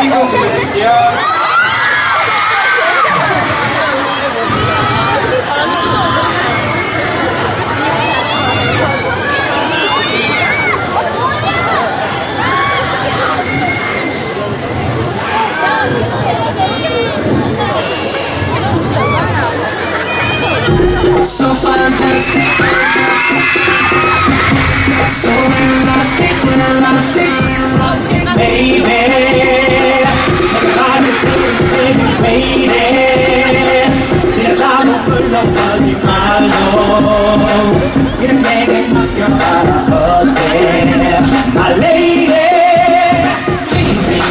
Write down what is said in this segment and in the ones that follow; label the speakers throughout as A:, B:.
A: So fantastic,
B: fantastic. so elastic, elastic, elastic,
A: baby.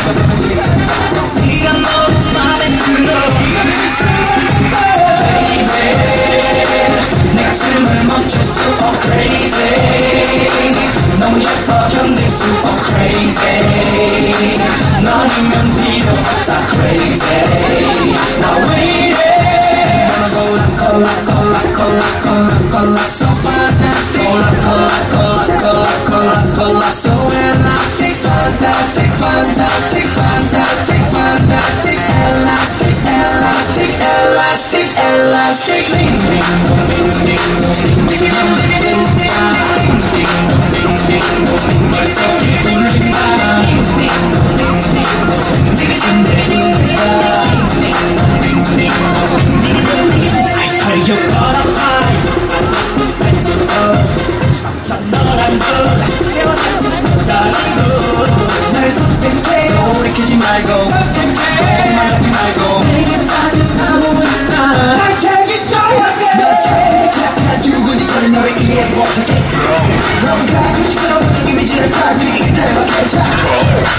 A: Cola, cola, cola, cola, cola, cola, cola,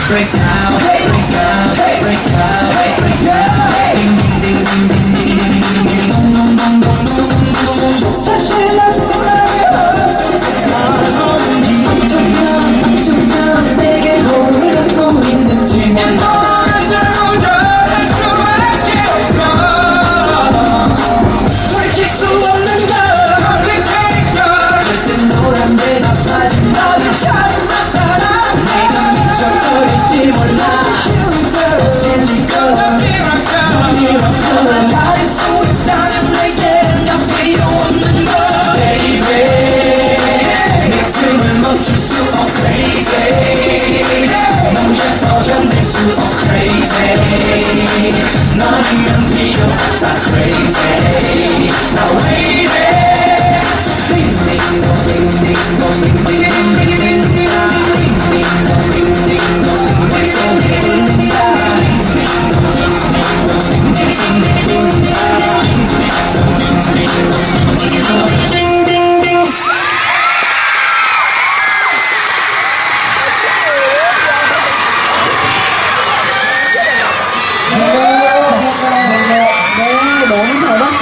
B: break down, break down, break down.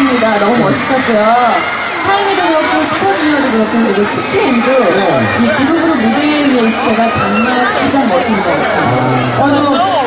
C: 감사합니다. 너무 멋있었고요. 사인이도 그렇고 슈퍼주니어도 그렇고 그리고 투피엠도 네. 이 그룹으로 무대 위에 있을 때가 정말 가장 멋있는 것 같아요.
A: 아, 어,